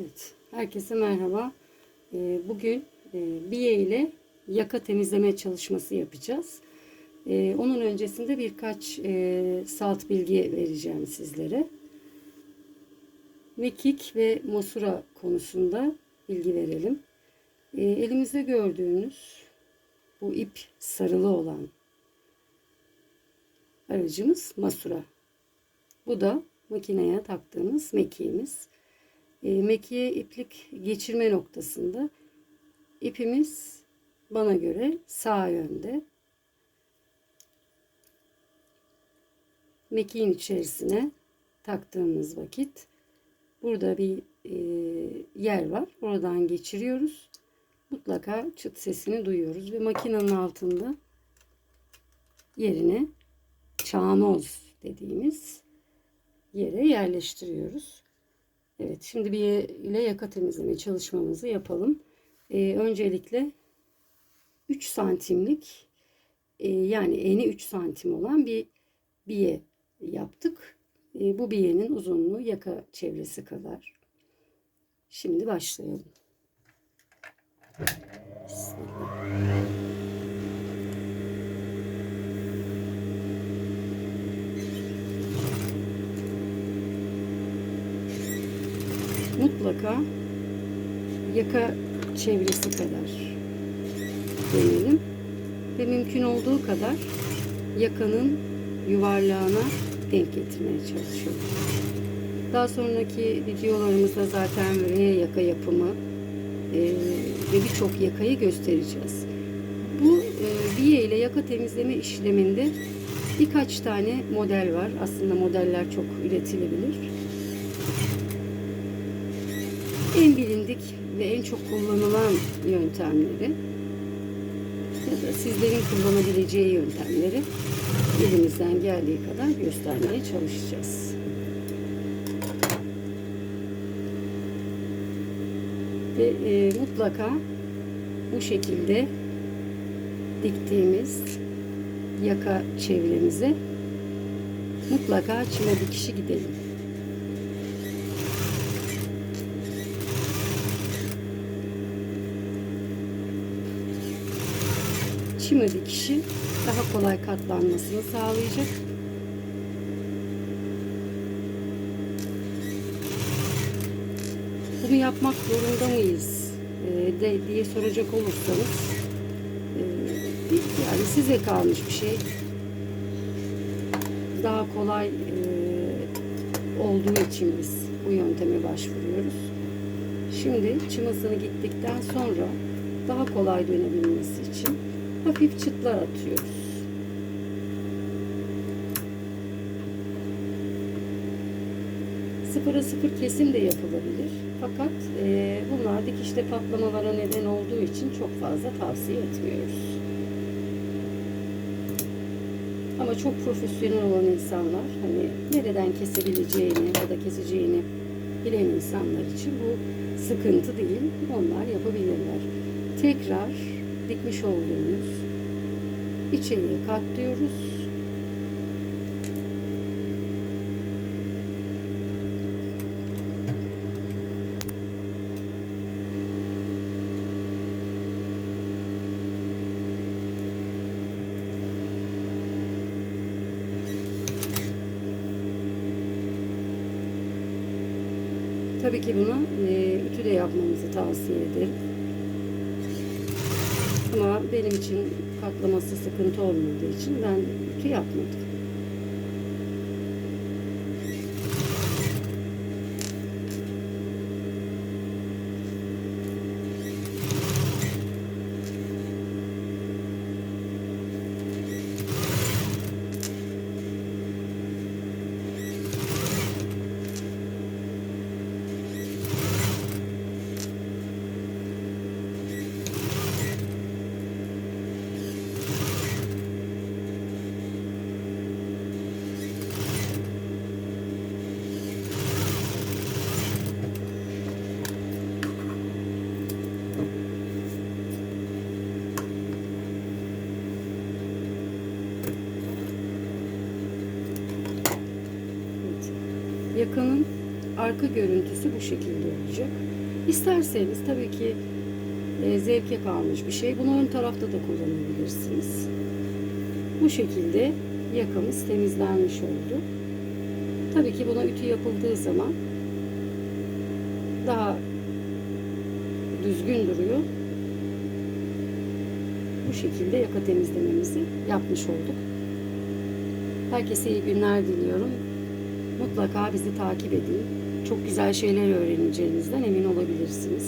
Evet, herkese merhaba. Ee, Bugün e, biye ile yaka temizleme çalışması yapacağız. Ee, Onun öncesinde birkaç e, salt bilgi vereceğim sizlere. Mekik ve mosura konusunda bilgi verelim. Ee, Elimizde gördüğünüz bu ip sarılı olan aracımız masura. Bu da makineye taktığımız mekiğimiz. E, mekiğe iplik geçirme noktasında ipimiz bana göre sağ yönde. Mekiğin içerisine taktığımız vakit burada bir e, yer var. Oradan geçiriyoruz. Mutlaka çıt sesini duyuyoruz ve makinenin altında yerine çanoz dediğimiz yere yerleştiriyoruz. Evet şimdi bir ile yaka temizleme çalışmamızı yapalım. Ee, öncelikle 3 santimlik e, yani eni 3 santim olan bir biye yaptık. E, bu biyenin uzunluğu yaka çevresi kadar. Şimdi başlayalım. Bismillah. Mutlaka yaka çevresi kadar deneyelim ve mümkün olduğu kadar yakanın yuvarlağına denk getirmeye çalışıyorum. Daha sonraki videolarımızda zaten R yaka yapımı e, ve birçok yakayı göstereceğiz. Bu e, biye ile yaka temizleme işleminde birkaç tane model var. Aslında modeller çok üretilebilir. En bilindik ve en çok kullanılan yöntemleri ya da sizlerin kullanabileceği yöntemleri elimizden geldiği kadar göstermeye çalışacağız. Ve e, mutlaka bu şekilde diktiğimiz yaka çevremize mutlaka çime dikişi gidelim. Çime dikişi daha kolay katlanmasını sağlayacak. Bunu yapmak zorunda mıyız e, de, diye soracak olursanız e, yani size kalmış bir şey. Daha kolay e, olduğu için biz bu yönteme başvuruyoruz. Şimdi çımasını gittikten sonra daha kolay dönebilmesi için hafif çıtlar atıyoruz. Sıfıra sıfır kesim de yapılabilir. Fakat e, bunlar dikişte patlamalara neden olduğu için çok fazla tavsiye etmiyoruz. Ama çok profesyonel olan insanlar hani nereden kesebileceğini ya da keseceğini bilen insanlar için bu sıkıntı değil. Onlar yapabilirler. Tekrar dikmiş olduğumuz içeriye katlıyoruz. Tabii ki bunu e, ütü de yapmamızı tavsiye ederim. Ama benim için katlaması sıkıntı olmadığı için ben ütü yapmadım. Yakanın arka görüntüsü bu şekilde olacak. İsterseniz tabii ki e, zevke kalmış bir şey. Bunu ön tarafta da kullanabilirsiniz. Bu şekilde yakamız temizlenmiş oldu. Tabii ki buna ütü yapıldığı zaman daha düzgün duruyor. Bu şekilde yaka temizlememizi yapmış olduk. Herkese iyi günler diliyorum. Mutlaka bizi takip edin. Çok güzel şeyler öğreneceğinizden emin olabilirsiniz.